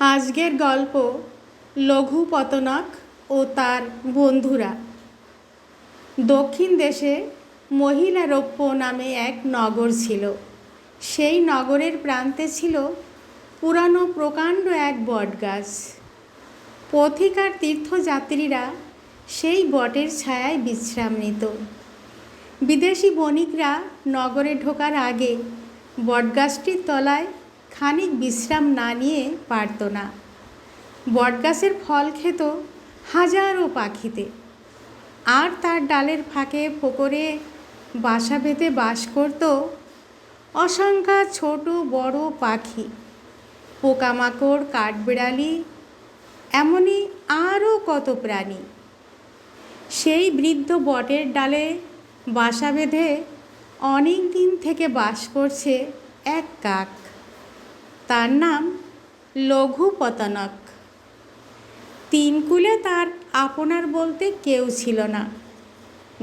আজকের গল্প লঘু পতনক ও তার বন্ধুরা। দক্ষিণ দেশে মহিলারোপ্য নামে এক নগর ছিল। সেই নগরের প্রান্তে ছিল পুরানো প্রকাণ্ড এক বটগাছ। পথিক আর তীর্থযাত্রীরা সেই বটের ছায়ায় বিশ্রাম নিত বিদেশি বণিকরা নগরে ঢোকার আগে বটগাছটির তলায় খানিক বিশ্রাম না নিয়ে পারত না। বটগাছের ফল খেত হাজারো পাখিতে। আর তার ডালের ফাঁকে ফোকরে বাসা বেঁধে বাস করত অসংখ্য ছোট বড় পাখি। পোকামাকড়, কাঠবিড়ালি, এমনই আরও কত প্রাণী। সেই বৃদ্ধ বটের ডালে বাসা বেঁধে অনেক দিন থেকে বাস করছে এক কাক। তার নাম লঘু পতনক। তিনকুলে তার আপনার বলতে কেউ ছিল না।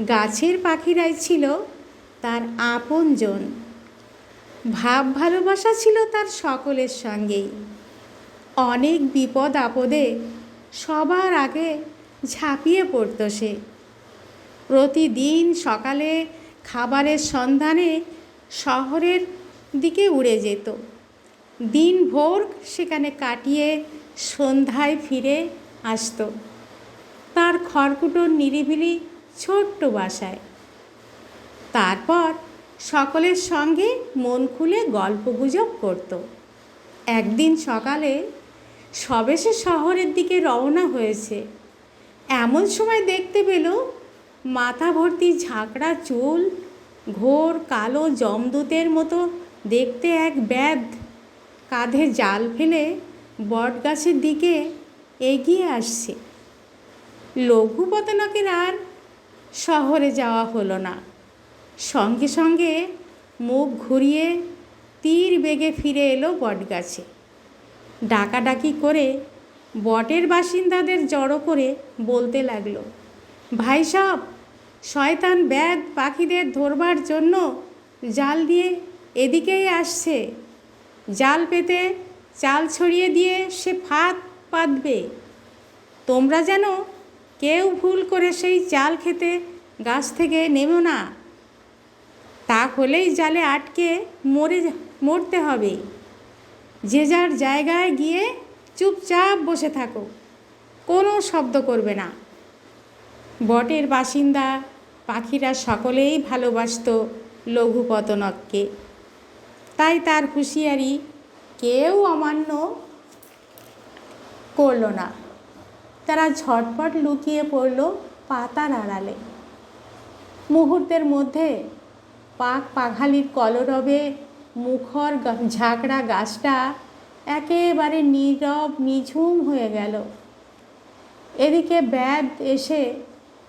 গাছের পাখিরাই ছিল তার আপনজন। ভাব ভালোবাসা ছিল তার সকলের সঙ্গেই। অনেক বিপদ আপদে সবার আগে ঝাঁপিয়ে পড়ত সে। প্রতিদিন সকালে খাবারের সন্ধানে শহরের দিকে উড়ে যেত। দিনভর সেখানে কাটিয়ে সন্ধ্যায় ফিরে আসত। তার খড়কুটোর নিরিবিলি ছোট্ট বাসায়। তারপর সকলের সঙ্গে মন খুলে গল্পগুজব করত। একদিন সকালে সবে সে শহরের দিকে রওনা হয়েছে। এমন সময় দেখতে পেল মাথা ভর্তি ঝাঁকড়া চুল, ঘোর কালো জমদূতের মতো দেখতে এক ব্যাধ। কাঁধে জাল ফেলে বটগাছের দিকে এগিয়ে আসছে। লঘু পতনকের আর শহরে যাওয়া হলো না। সঙ্গে সঙ্গে মুখ ঘুরিয়ে তীর বেগে ফিরে এলো বটগাছে। ডাকাডাকি করে বটের বাসিন্দাদের জড়ো করে বলতে লাগল, ভাই সব, শয়তান ব্যাগ পাখিদের ধরবার জন্য জাল দিয়ে এদিকেই আসছে। জাল পেতে চাল ছড়িয়ে দিয়ে সে ফাঁদ পাতবে। তোমরা যেন কেউ ভুল করে সেই চাল খেতে গাছ থেকে নেমো না। তা হলেই জালে আটকে মরে মরতে হবে। যে যার জায়গায় গিয়ে চুপচাপ বসে থাকো, কোনো শব্দ করবে না। বটের বাসিন্দা পাখিরা সকলেই ভালোবাসত লঘু পতনককে তাই তার হুঁশিয়ারি কেউ অমান্য করল না। তারা ঝটপট লুকিয়ে পড়ল পাতার আড়ালে। মুহূর্তের মধ্যে পাক পাখালির কলরবে মুখর ঝাঁকড়া গাছটা একেবারে নীরব, নিঝুম হয়ে গেল। এদিকে ব্যাদ এসে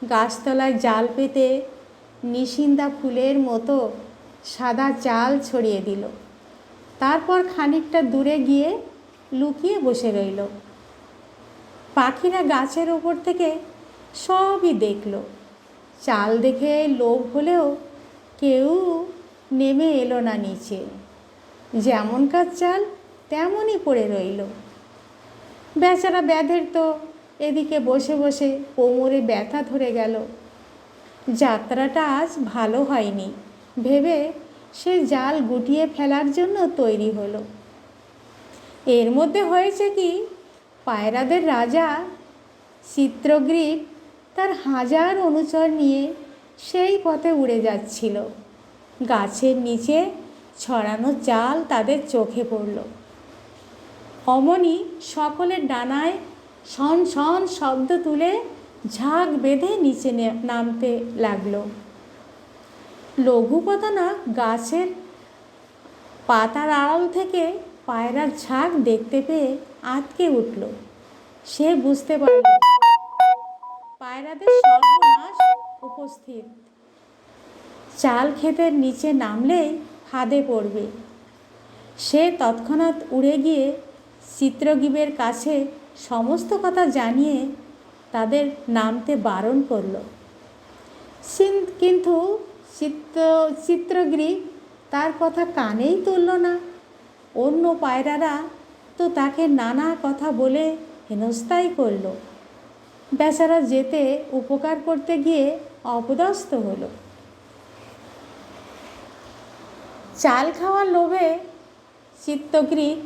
গাছতলায় জাল পেতে নিশিন্দা ফুলের মতো সাদা চাল ছড়িয়ে দিল। তারপর খানিকটা দূরে গিয়ে লুকিয়ে বসে রইল। পাখিরা গাছের ওপর থেকে সবই দেখল। চাল দেখে লোভ হলেও কেউ নেমে এলো না নিচে। যেমনকার চাল, তেমনই পড়ে রইল। বেচারা ব্যাধের তো এদিকে বসে বসে কোমরে ব্যথা ধরে গেল। যাত্রাটা আজ ভালো হয়নি। ভেবে সে জাল গুটিয়ে ফেলার জন্য তৈরি হলো। এর মধ্যে হয়েছে কি, পায়রাদের রাজা চিত্রগ্রীব তার হাজার অনুচর নিয়ে সেই পথে উড়ে যাচ্ছিল। গাছের নিচে ছড়ানো চাল তাদের চোখে পড়ল। অমনি সকলের ডানায় শন শন শব্দ তুলে ঝাঁক বেঁধে নিচে নামতে লাগল। লঘুপতনা গাছের পাতার আড়াল থেকে পায়রার ঝাঁক দেখতে পেয়ে আটকে উঠল। সে বুঝতে পারল পায়রাদের সর্বনাশ উপস্থিত। চাল ক্ষেতের নিচে নামলেই ফাঁদে পড়বে। সে তৎক্ষণাৎ উড়ে গিয়ে চিত্রগীবের কাছে সমস্ত কথা জানিয়ে তাদের নামতে বারণ করল। কিন্তু চিত্র, চিত্রগ্রী তার কথা কানেই তুলল না। অন্য পায়রারা তো তাকে নানা কথা বলে হেনস্থাই করল। বেচারা যেতে উপকার করতে গিয়ে অপদস্থ হলো। চাল খাওয়ার লোভে চিত্তগ্রীব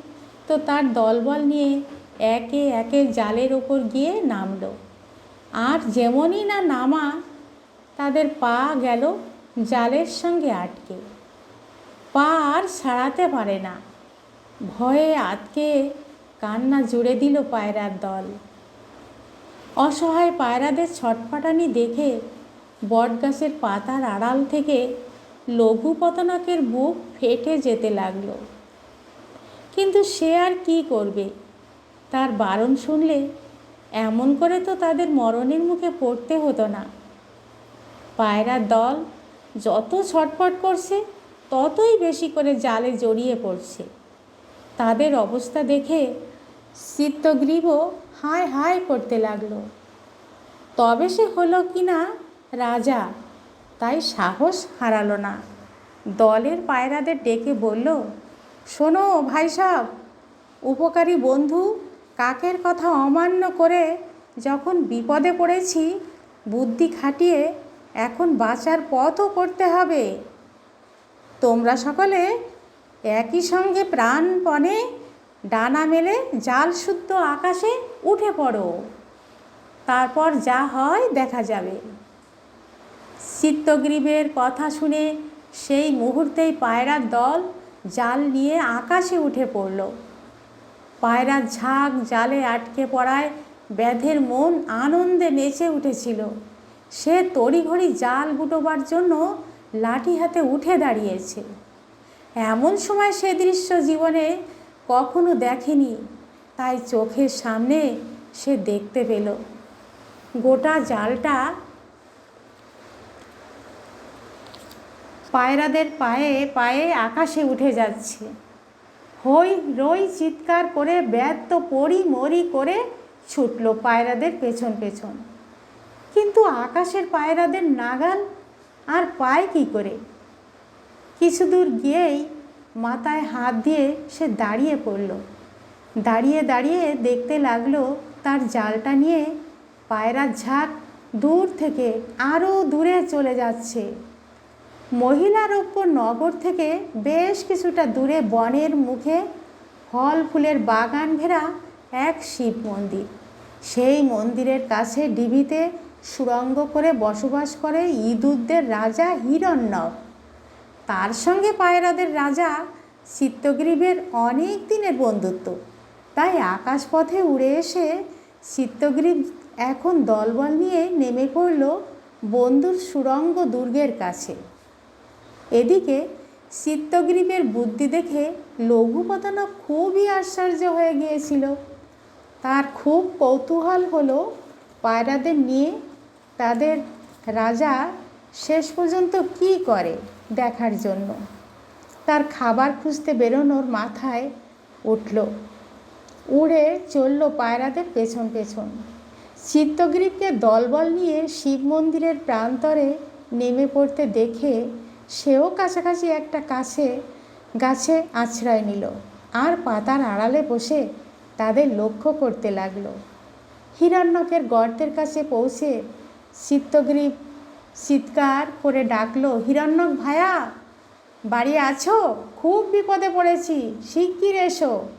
তো তার দলবল নিয়ে একে একে জালের ওপর গিয়ে নামলো। আর যেমনই না নামা, তাদের পা গেল জালের সঙ্গে আটকে। পা আর ছাড়াতে পারে না। ভয়ে আটকে কান্না জুড়ে দিল পায়রার দল। অসহায় পায়রাদের ছটফটানি দেখে বটগাছের পাতার আড়াল থেকে লঘু পতনাকের বুক ফেটে যেতে লাগল। কিন্তু সে আর কি করবে? তার বারণ শুনলে এমন করে তো তাদের মরণের মুখে পড়তে হতো না। পায়রার দল যত ছটফট করছে, ততই বেশি করে জালে জড়িয়ে পড়ছে। তাদের অবস্থা দেখে চিত্তগ্রীবও হায় হায় করতে লাগল। তবে সে হলো কি না রাজা, তাই সাহস হারালো না। দলের পায়রাদের ডেকে বলল, শোনো ভাই সাহ উপকারী বন্ধু কাকের কথা অমান্য করে যখন বিপদে পড়েছি, বুদ্ধি খাটিয়ে এখন বাঁচার পথও করতে হবে। তোমরা সকলে একই সঙ্গে প্রাণপণে ডানা মেলে জাল শুদ্ধ আকাশে উঠে পড়ো। তারপর যা হয় দেখা যাবে। চিত্তগ্রীবের কথা শুনে সেই মুহূর্তেই পায়রার দল জাল নিয়ে আকাশে উঠে পড়ল। পায়রার ঝাঁক জালে আটকে পড়ায় ব্যাধের মন আনন্দে নেচে উঠেছিল। সে তড়িঘড়ি জাল গুটোবার জন্য লাঠি হাতে উঠে দাঁড়িয়েছে। এমন সময় সে দৃশ্য জীবনে কখনো দেখেনি, তাই চোখের সামনে সে দেখতে পেল। গোটা জালটা পায়রাদের পায়ে পায়ে আকাশে উঠে যাচ্ছে। হই রই চিৎকার করে ব্যর্থ পড়ি মরি করে ছুটল পায়রাদের পেছন পেছন। কিন্তু আকাশের পায়রাদের নাগাল আর পায় কি করে? কিছু দূর গিয়েই মাথায় হাত দিয়ে সে দাঁড়িয়ে পড়ল। দাঁড়িয়ে দাঁড়িয়ে দেখতে লাগল তার জালটা নিয়ে পায়রার ঝাঁক দূর থেকে আরও দূরে চলে যাচ্ছে। মহিলারোপ্য নগর থেকে বেশ কিছুটা দূরে বনের মুখে ফল ফুলের বাগান ঘেরা এক শিব মন্দির। সেই মন্দিরের কাছে ডিবিতে সুরঙ্গ করে বসবাস করে ইঁদুরদের রাজা হিরণ্যক। তার সঙ্গে পায়রাদের রাজা চিত্তগ্রীবের অনেক দিনের বন্ধুত্ব। তাই আকাশপথে উড়ে এসে চিত্তগ্রীব এখন দলবল নিয়ে নেমে পড়ল বন্ধুর সুরঙ্গ দুর্গের কাছে। এদিকে চিত্তগ্রীবের বুদ্ধি দেখে লঘুপতনক খুবই আশ্চর্য হয়ে গিয়েছিল। তার খুব কৌতূহল হলো পায়রাদের নিয়ে তাদের রাজা শেষ পর্যন্ত কি করে দেখার জন্য? তার খাবার খুঁজতে বেরোনোর মাথায় উঠল। উড়ে চলল পায়রাদের পেছন পেছন। চিত্তগ্রীবকে দলবল নিয়ে শিব মন্দিরের প্রান্তরে নেমে পড়তে দেখে সেও কাছাকাছি একটা কাছে গাছে আশ্রয় নিল। আর পাতার আড়ালে বসে তাদের লক্ষ্য করতে লাগল। হিরণ্যকের গর্তের কাছে পৌঁছে চিত্তগ্রীব চিৎকার করে ডাকলো, হিরণ্যক ভায়া, বাড়ি আছো? খুব বিপদে পড়েছি, শিগগির এসো।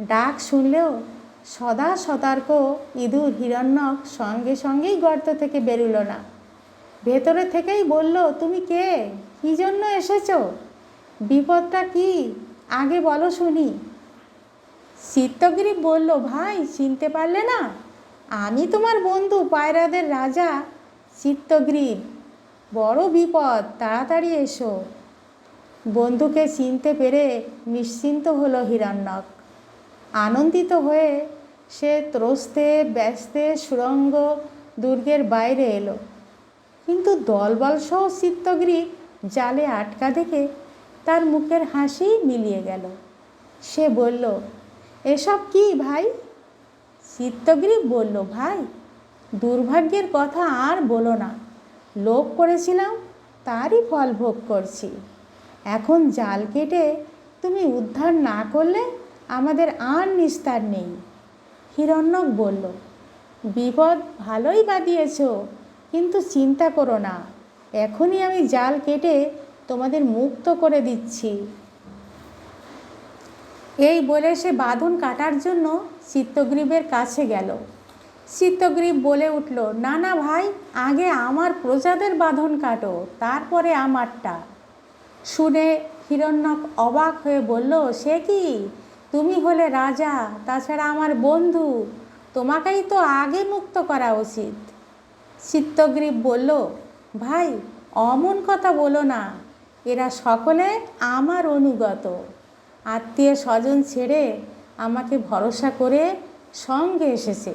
ডাক শুনলেও সদা সতর্ক ইঁদুর হিরণ্যক সঙ্গে সঙ্গেই গর্ত থেকে বেরুলো না। ভেতরে থেকেই বলল, তুমি কে? কী জন্য এসেছ? বিপদটা কি? আগে বলো শুনি। চিত্তগিরি বলল, ভাই, চিনতে পারলে না? আমি তোমার বন্ধু পায়রাদের রাজা, চিত্তগ্রীব। বড় বিপদ, তাড়াতাড়ি এসো। বন্ধুকে চিনতে পেরে নিশ্চিন্ত হলো হিরণ্যক। আনন্দিত হয়ে সে ত্রস্তে, ব্যস্তে, সুরঙ্গ দুর্গের বাইরে এলো। কিন্তু দলবলসহ চিত্তগ্রীব জালে আটকা দেখে তার মুখের হাসি মিলিয়ে গেল। সে বলল, এসব কি ভাই? চিত্তগ্রীব বলল, ভাই, দুর্ভাগ্যের কথা আর বলো না। লোভ করেছিলাম, তারই ফল ভোগ করছি। এখন জাল কেটে তুমি উদ্ধার না করলে আমাদের আর নিস্তার নেই। হিরণ্যক বলল, বিপদ ভালোই বাদিয়েছ কিন্তু চিন্তা করো না। এখনই আমি জাল কেটে তোমাদের মুক্ত করে দিচ্ছি। এই বলে সে বাঁধন কাটার জন্য চিত্তগ্রীবের কাছে গেল। চিত্তগ্রীব বলে উঠল, না না ভাই, আগে আমার প্রজাদের বাঁধন কাটো, তারপরে আমারটা। শুনে হিরণ্যক অবাক হয়ে বলল, সে কি? তুমি হলে রাজা, তাছাড়া আমার বন্ধু। তোমাকেই তো আগে মুক্ত করা উচিত। চিত্তগ্রীব বলল, ভাই, অমন কথা বলো না। এরা সকলে আমার অনুগত। আত্মীয় স্বজন ছেড়ে আমাকে ভরসা করে সঙ্গে এসেছে।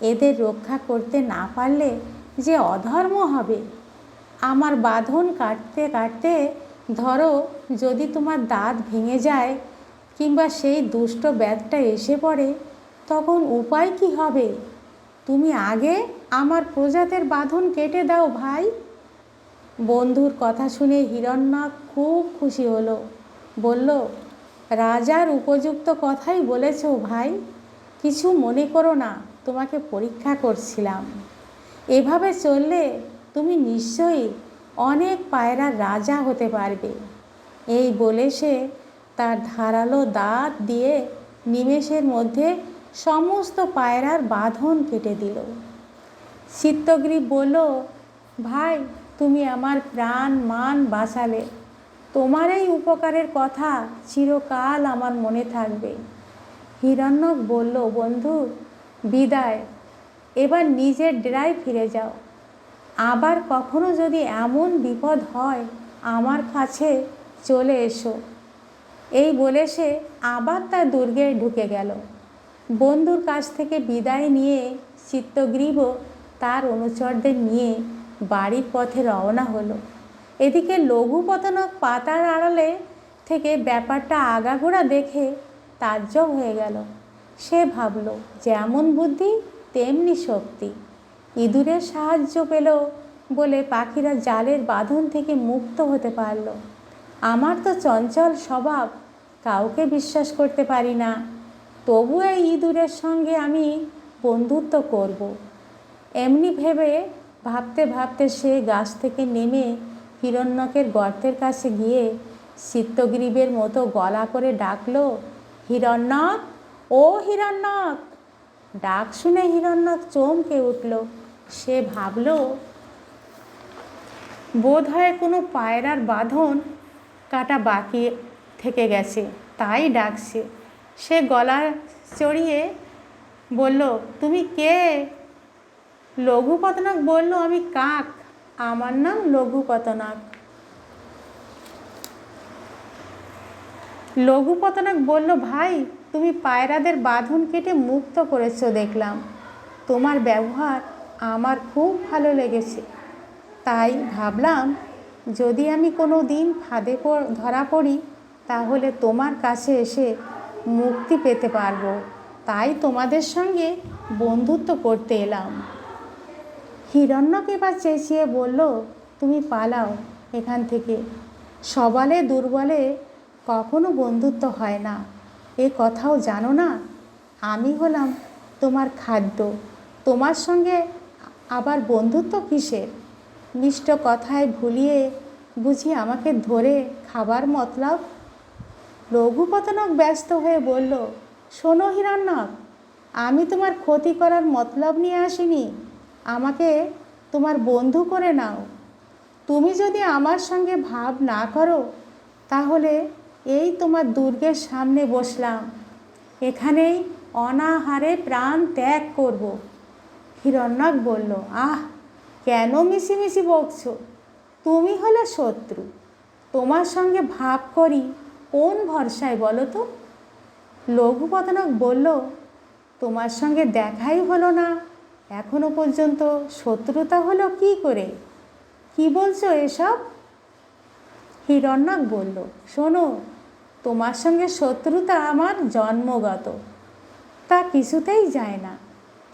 এদের রক্ষা করতে না পারলে যে অধর্ম হবে। আমার বাঁধন কাটতে কাটতে ধরো যদি তোমার দাঁত ভেঙে যায় কিংবা সেই দুষ্ট ব্যাধটা এসে পড়ে, তখন উপায় কি হবে? তুমি আগে আমার প্রজাদের বাঁধন কেটে দাও ভাই। বন্ধুর কথা শুনে হিরণ্যক খুব খুশি হলো। বলল রাজার উপযুক্ত কথাই বলেছ, ভাই। কিছু মনে করো না, তোমাকে পরীক্ষা করছিলাম। এভাবে চললে তুমি নিশ্চয়ই অনেক পায়রার রাজা হতে পারবে। এই বলে সে তার ধারালো দাঁত দিয়ে নিমেষের মধ্যে সমস্ত পায়রার বাঁধন কেটে দিল। চিত্তগ্রীব বলল, ভাই, তুমি আমার প্রাণ মান বাঁচালে। তোমার এই উপকারের কথা চিরকাল আমার মনে থাকবে। হিরণ্যক বলল, বন্ধু, বিদায়। এবার নিজের ডেরায় ফিরে যাও। আবার কখনো যদি এমন বিপদ হয়, আমার কাছে চলে এসো। এই বলে সে আবার তার দুর্গে ঢুকে গেল। বন্ধুর কাছ থেকে বিদায় নিয়ে চিত্তগ্রীবও তার অনুচরদের নিয়ে বাড়ির পথে রওনা হলো। এদিকে লঘুপতনক পাতার আড়ালে থেকে ব্যাপারটা আগাগোড়া দেখে তাজ্জব হয়ে গেল। সে ভাবল, যেমন বুদ্ধি, তেমনি শক্তি। ইঁদুরের সাহায্য পেল বলে পাখিরা জালের বাঁধন থেকে মুক্ত হতে পারল। আমার তো চঞ্চল স্বভাব, কাউকে বিশ্বাস করতে পারি না। তবু এই ইঁদুরের সঙ্গে আমি বন্ধুত্ব করব। এমনি ভেবে ভাবতে ভাবতে সে গাছ থেকে নেমে হিরণ্যকের গর্তের কাছে গিয়ে চিত্তগ্রীবের মতো গলা করে ডাকল, হিরণ্যক, ও হিরণ্যক! ডাক শুনে হিরণ্যক চমকে উঠল। সে ভাবল বোধ হয় কোনো পায়রার বাঁধন কাটা বাকি থেকে গেছে, তাই ডাকছে। সে গলা চড়িয়ে বলল, তুমি কে? লঘুপতনাক বলল, আমি কাক। আমার নাম লঘুপতনাক লঘুপতনাক বলল, ভাই, তুমি পায়রাদের বাঁধন কেটে মুক্ত করেছ দেখলাম। তোমার ব্যবহার আমার খুব ভালো লেগেছে। তাই ভাবলাম, যদি আমি কোনো দিন ফাঁদে ধরা পড়ি, তাহলে তোমার কাছে এসে মুক্তি পেতে পারব। তাই তোমাদের সঙ্গে বন্ধুত্ব করতে এলাম। হিরণ্যক এবার চেঁচিয়ে বলল, তুমি পালাও এখান থেকে। সবালে দুর্বলে কখনো বন্ধুত্ব হয় না। এ কথাও জানো না? আমি হলাম তোমার খাদ্য। তোমার সঙ্গে আবার বন্ধুত্ব কিসের? মিষ্ট কথায় ভুলিয়ে বুঝি আমাকে ধরে খাবার মতলব? রঘুপতনক ব্যস্ত হয়ে বলল, শোনো হিরণ্যক, আমি তোমার ক্ষতি করার মতলব নিয়ে আসিনি। আমাকে তোমার বন্ধু করে নাও। তুমি যদি আমার সঙ্গে ভাব না করো, তাহলে এই তোমার দুর্গের সামনে বসলাম। এখানেই অনাহারে প্রাণ ত্যাগ করব। হিরণ্যক বলল, আহ, কেন মিশিমিশি বকছো? তুমি হলে শত্রু। তোমার সঙ্গে ভাব করি কোন ভরসায় বলো তো? লঘুপতনক বলল, তোমার সঙ্গে দেখাই হলো না। এখনও পর্যন্ত শত্রুতা হলো কি করে? কি বলছো এসব? হিরণ্যক বলল, শোনো, তোমার সঙ্গে শত্রুতা আমার জন্মগত। তা কিছুতেই যায় না।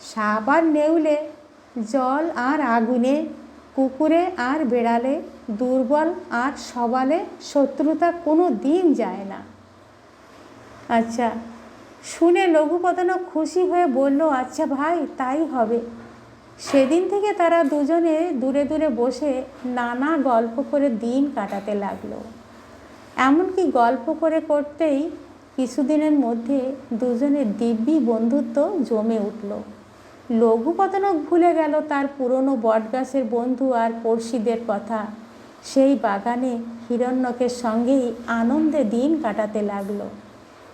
সাপ আর নেউলে, জল আর আগুনে, কুকুরে আর বেড়ালে, দুর্বল আর সবালে শত্রুতা কোনো দিন যায় না। আচ্ছা শুনে লঘুপতনক খুশি হয়ে বলল আচ্ছা ভাই, তাই হবে। সেদিন থেকে তারা দুজনে দূরে দূরে বসে নানা গল্প করে দিন কাটাতে লাগল। এমনকি গল্প করে করতেই কিছুদিনের মধ্যে দুজনের দিব্যি বন্ধুত্ব জমে উঠল। লঘুপতনক ভুলে গেল তার পুরনো বটগাছের বন্ধু আর পড়শিদের কথা। সেই বাগানে হিরণ্যকের সঙ্গেই আনন্দে দিন কাটাতে লাগল।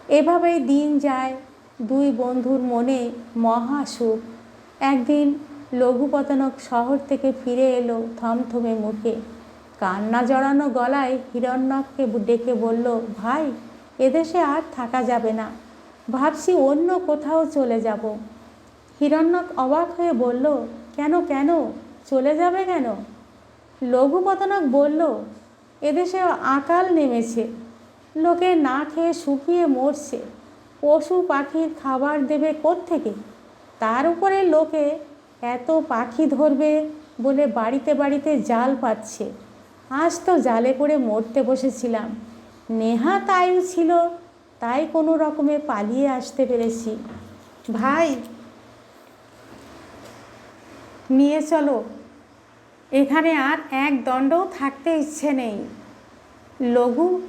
এভাবেই দিন যায়, দুই বন্ধুর মনে মহা সুখ। একদিন লঘুপতনক শহর থেকে ফিরে এলো থমথমে মুখে। কান্না জড়ানো গলায় হিরণ্যককে ডেকে বলল, ভাই, এদেশে আর থাকা যাবে না। ভাবছি অন্য কোথাও চলে যাব। হিরণ্যক অবাক হয়ে বলল, কেন কেন? চলে যাবে কেন? লঘুপতনক বলল, এদেশে আকাল নেমেছে। লোকে না খেয়ে শুকিয়ে মরছে। পশু পাখির খাবার দেবে থেকে তার উপরে লোকে এত পাখি ধরবে বলে বাড়িতে বাড়িতে জাল পাচ্ছে। আজ তো জালে করে মরতে বসেছিলাম। নেহাত আয়ু ছিল, তাই কোনো রকমে পালিয়ে আসতে পেরেছি। ভাই, নিয়ে চলো। এখানে আর এক দণ্ডও থাকতে ইচ্ছে নেই। লঘু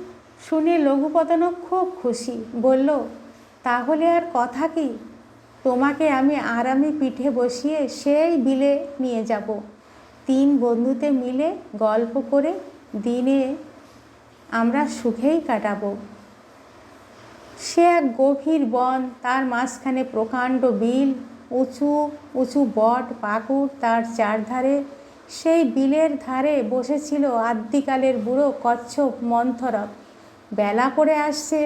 শুনে লঘুপতনক খুব খুশি। বলল, তাহলে আর কথা কি? তোমাকে আমি আরামে পিঠে বসিয়ে সেই বিলে নিয়ে যাব। তিন বন্ধুতে মিলে গল্প করে দিনে আমরা সুখেই কাটাবো। সে এক গভীর বন, তার মাঝখানে প্রকাণ্ড বিল, উঁচু উঁচু বট, পাকুড়, তার চারধারে সেই বিলের ধারে বসেছিল আদ্যিকালের বুড়ো কচ্ছপ মন্থরক বেলা পড়ে আসছে।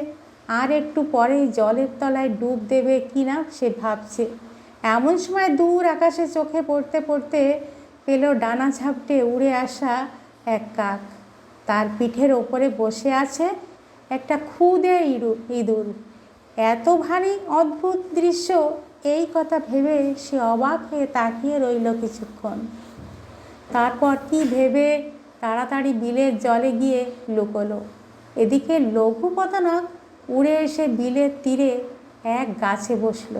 আর একটু পরেই জলের তলায় ডুব দেবে কি না সে ভাবছে। এমন সময় দূর আকাশে চোখে পড়তে পড়তে পেল ডানা ঝাপটে উড়ে আসা এক কাক। তার পিঠের ওপরে বসে আছে একটা খুদে ইঁদুর। এত ভারী অদ্ভুত দৃশ্য, এই কথা ভেবে সে অবাক হয়ে তাকিয়ে রইল কিছুক্ষণ। তারপর কি ভেবে তাড়াতাড়ি বিলের জলে গিয়ে লুকোলো। এদিকে লঘুপতনক উড়ে এসে বিলের তীরে এক গাছে বসল।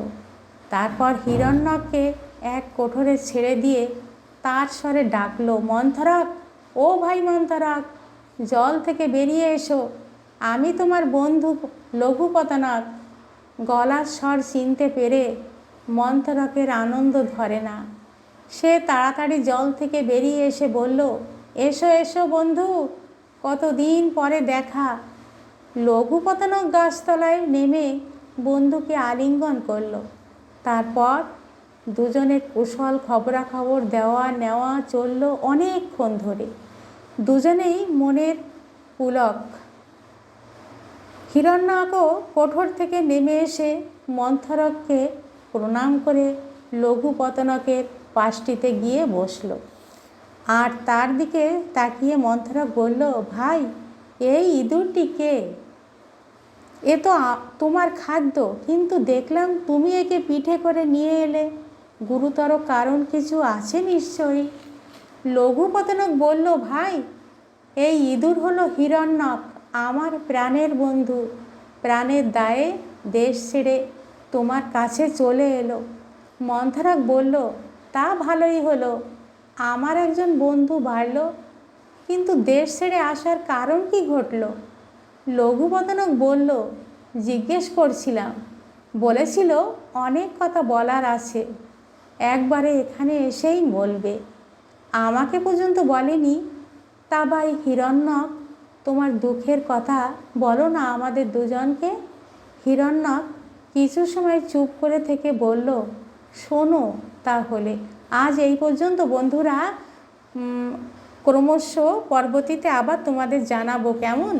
তারপর হিরণ্যককে এক কোঠরে ছেড়ে দিয়ে তার স্বরে ডাকলো মন্থরক ও ভাই মন্থরক জল থেকে বেরিয়ে এসো। আমি তোমার বন্ধু লঘুপতনক গলার স্বর চিনতে পেরে মন্থরকের আনন্দ ধরে না। সে তাড়াতাড়ি জল থেকে বেরিয়ে এসে বলল, এসো এসো বন্ধু। কতদিন পরে দেখা? লঘুপতনক গাছতলায় নেমে বন্ধুকে আলিঙ্গন করল। তারপর দুজনের কুশল খবরাখবর দেওয়া নেওয়া চলল অনেকক্ষণ ধরে। দুজনেই মনের পুলক। হিরণ্যকও কোঠর থেকে নেমে এসে মন্থরককে প্রণাম করে লঘুপতনকের পাশটিতে গিয়ে বসল। আর তার দিকে তাকিয়ে মন্থরক বলল, ভাই, এই ইঁদুরটি কে? এ তো তোমার খাদ্য, কিন্তু দেখলাম তুমি একে পিঠে করে নিয়ে এলে। গুরুতর কারণ কিছু আছে নিশ্চয়ই? লঘুপতনক বলল, ভাই, এই ইঁদুর হলো হিরণ্যক, আমার প্রাণের বন্ধু। প্রাণের দায়ে দেশ ছেড়ে তোমার কাছে চলে এলো। মন্থরাক বলল, তা ভালোই হলো। আমার একজন বন্ধু বাড়ল, কিন্তু দেশ ছেড়ে আসার কারণ কি ঘটলো? লঘুপতনক বলল, জিজ্ঞেস করছিলাম। বলেছিল, অনেক কথা বলার আছে। একবারে এখানে এসেই বলবে। আমাকে পর্যন্ত বলেনি। তা ভাই হিরণ্যক, তোমার দুঃখের কথা বলো না আমাদের দুজনকে? হিরণ্যক কিছু সময় চুপ করে থেকে বলল, শোনো তাহলে। আজ এই পর্যন্ত বন্ধুরা ক্রমশ পরবর্তীতে আবার তোমাদের জানাব কেমন?